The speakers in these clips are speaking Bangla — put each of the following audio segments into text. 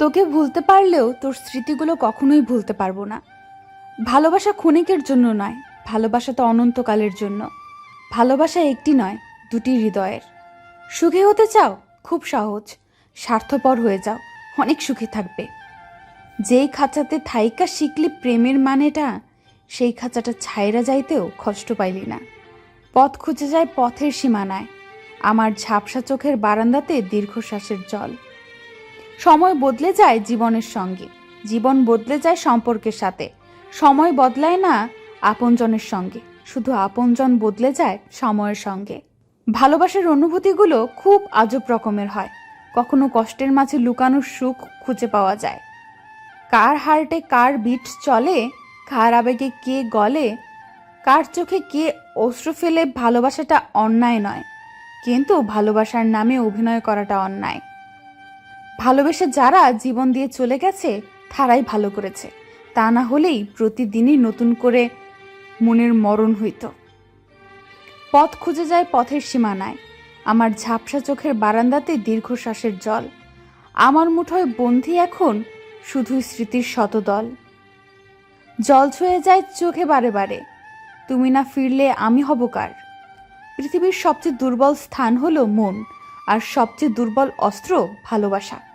তোকে ভুলতে পারলেও তোর স্মৃতিগুলো কখনোই ভুলতে পারব না। ভালোবাসা ক্ষণিকের জন্য নয়, ভালোবাসা তো অনন্তকালের জন্য। ভালোবাসা একটি নয়, দুটি হৃদয়ের। সুখী হতে চাও? খুব সহজ। স্বার্থপর হয়ে যাও। অনেক সুখী থাকবে। যেই খাঁচাতে থাইকা শিখলি প্রেমের মানেটা, সেই খাঁচাটা ছাইরা যাইতেও কষ্ট পাইলি না। পথ খুঁজে যায় পথের সীমানায়। আমার ঝাপসা চোখের বারান্দাতে দীর্ঘশ্বাসের জল। সময় বদলে যায় জীবনের সঙ্গে। জীবন বদলে যায় সম্পর্কের সাথে। সময় বদলায় না আপনজনের সঙ্গে। শুধু আপনজন বদলে যায় সময়ের সঙ্গে। ভালোবাসার অনুভূতিগুলো খুব আজব রকমের হয়। কখনো কষ্টের মাঝে লুকানো সুখ খুঁজে পাওয়া যায়। কার হার্টে কার বিট চলে, কার আবেগে কে গলে, কার চোখে কে অশ্রু ফেলে ভালোবাসাটা অন্যায় নয়, কিন্তু ভালোবাসার নামে অভিনয় করাটা অন্যায়। ভালোবেসে যারা জীবন দিয়ে চলে গেছে, তারাই ভালো করেছে। তা না হলেই প্রতিদিনই নতুন করে মনের মরণ হইত। পথ খুঁজে যায় পথের সীমানায়। আমার ঝাপসা চোখের বারান্দাতে দীর্ঘশ্বাসের জল। আমার মুঠোয় বন্ধি এখন শুধুই স্মৃতির শতদল। জল ছুঁয়ে যায় চোখে বারে বারে। তুমি না ফিরলে আমি হব কার? পৃথিবীর সবচেয়ে দুর্বল স্থান হলো মন, আর সবচেয়ে দুর্বল অস্ত্র ভালোবাসা।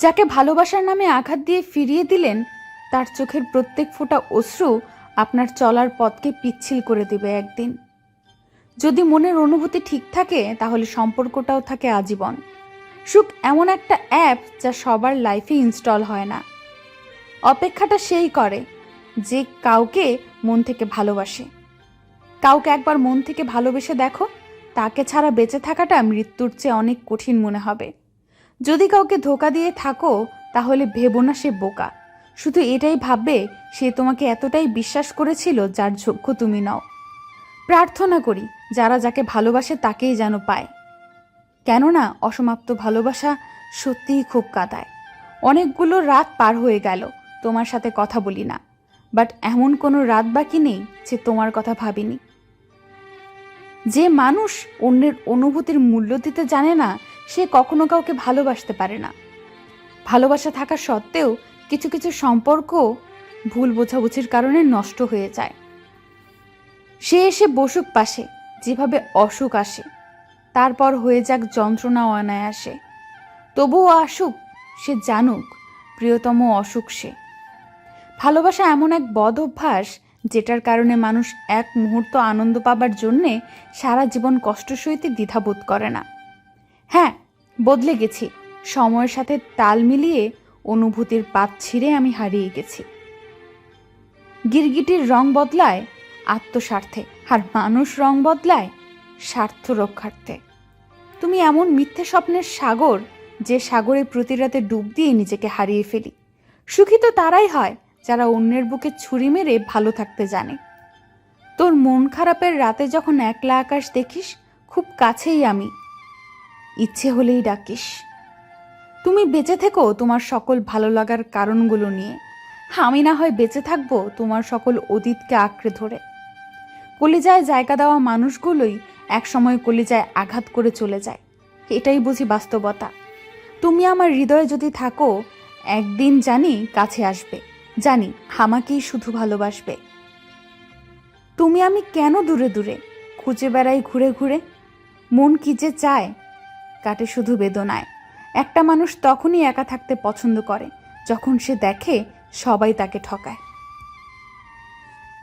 যাকে ভালোবাসার নামে আঘাত দিয়ে ফিরিয়ে দিলেন, তার চোখের প্রত্যেক ফোঁটা অশ্রু আপনার চলার পথকে পিচ্ছিল করে দেবে একদিন। যদি মনের অনুভূতি ঠিক থাকে, তাহলে সম্পর্কটাও থাকে আজীবন। সুখ এমন একটা অ্যাপ যা সবার লাইফে ইনস্টল হয় না। অপেক্ষাটা সেই করে যে কাউকে মন থেকে ভালোবাসে। কাউকে একবার মন থেকে ভালোবেসে দেখো, তাকে ছাড়া বেঁচে থাকাটা মৃত্যুর চেয়ে অনেক কঠিন মনে হবে। যদি কাউকে ধোকা দিয়ে থাকো, তাহলে ভেবো না সে বোকা। শুধু এটাই ভাববে, সে তোমাকে এতটাই বিশ্বাস করেছিল যার যোগ্য তুমি নাও। প্রার্থনা করি, যারা যাকে ভালোবাসে তাকেই যেন পায়। কেননা, অসমাপ্ত ভালোবাসা সত্যিই খুব কাদায়। অনেকগুলো রাত পার হয়ে গেল, তোমার সাথে কথা বলি না। বাট এমন কোনো রাত বাকি নেই যে তোমার কথা ভাবিনি। যে মানুষ অন্যের অনুভূতির মূল্য দিতে জানে না সে কখনো কাউকে ভালোবাসতে পারে না। ভালোবাসা থাকা সত্ত্বেও কিছু কিছু সম্পর্ক ভুল বোঝাবুঝির কারণে নষ্ট হয়ে যায়। সে এসে বসুক পাশে, যেভাবে অসুখ আসে। তারপর হয়ে যাক যন্ত্রণা অনায়াসে। তবুও আসুক, সে জানুক, প্রিয়তম অসুখ সে। ভালোবাসা এমন এক বদ অভ্যাস, যেটার কারণে মানুষ এক মুহূর্ত আনন্দ পাবার জন্যে সারা জীবন কষ্ট সইতে দ্বিধাবোধ করে না। হ্যাঁ বদলে গেছি। সময়ের সাথে তাল মিলিয়ে অনুভূতির পাত ছিঁড়ে আমি হারিয়ে গেছি। গিরগিটির রং বদলায় আত্মস্বার্থে, আর মানুষ রং বদলায় স্বার্থ রক্ষার্থে। তুমি এমন মিথ্যে স্বপ্নের সাগর, যে সাগরে প্রতি রাতে ডুব দিয়ে নিজেকে হারিয়ে ফেলি। সুখী তো তারাই হয়, যারা অন্যের বুকে ছুরি মেরে ভালো থাকতে জানে। তোর মন খারাপের রাতে যখন একলা আকাশ দেখিস, খুব কাছেই আমি ইচ্ছে হলেই ডাকিস। তুমি বেঁচে থেকো তোমার সকল ভালো লাগার কারণগুলো নিয়ে। আমি না হয় বেঁচে থাকব তোমার সকল অতীতকে আঁকড়ে ধরে। কলিজায় জায়গা দেওয়া মানুষগুলোই একসময় কলিজায় আঘাত করে চলে যায়। এটাই বুঝি বাস্তবতা। তুমি আমার হৃদয়ে যদি থাকো, একদিন জানি কাছে আসবে। জানি আমাকেই শুধু ভালোবাসবে। তুমি আমি কেন দূরে দূরে? খুঁজে বেড়াই ঘুরে ঘুরে। মন কি যে চায় কাটে শুধু বেদনায়। একটা মানুষ তখনই একা থাকতে পছন্দ করে, যখন সে দেখে সবাই তাকে ঠকায়।